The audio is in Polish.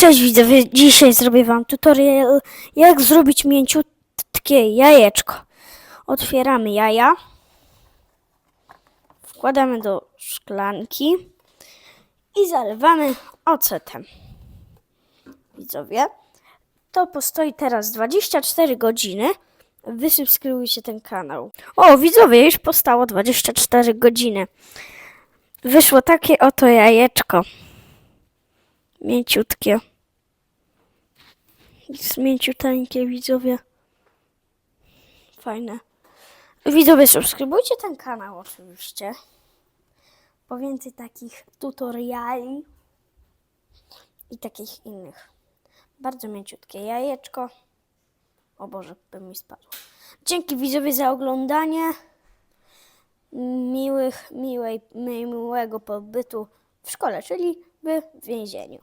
Cześć widzowie, dzisiaj zrobię wam tutorial jak zrobić mięciutkie jajeczko. Otwieramy jaja, wkładamy do szklanki i zalewamy ocetem. Widzowie, to postoi teraz 24 godziny. Wysubskrybujcie ten kanał. O, widzowie, już postało 24 godziny. Wyszło takie oto jajeczko. Mięciutkie. Jest mięciuteńkie, widzowie. Fajne. Widzowie, subskrybujcie ten kanał oczywiście. Po więcej takich tutoriali i takich innych. Bardzo mięciutkie jajeczko. O Boże, by mi spadło. Dzięki widzowie za oglądanie. Miłych, miłej, miłego pobytu w szkole, czyli w więzieniu.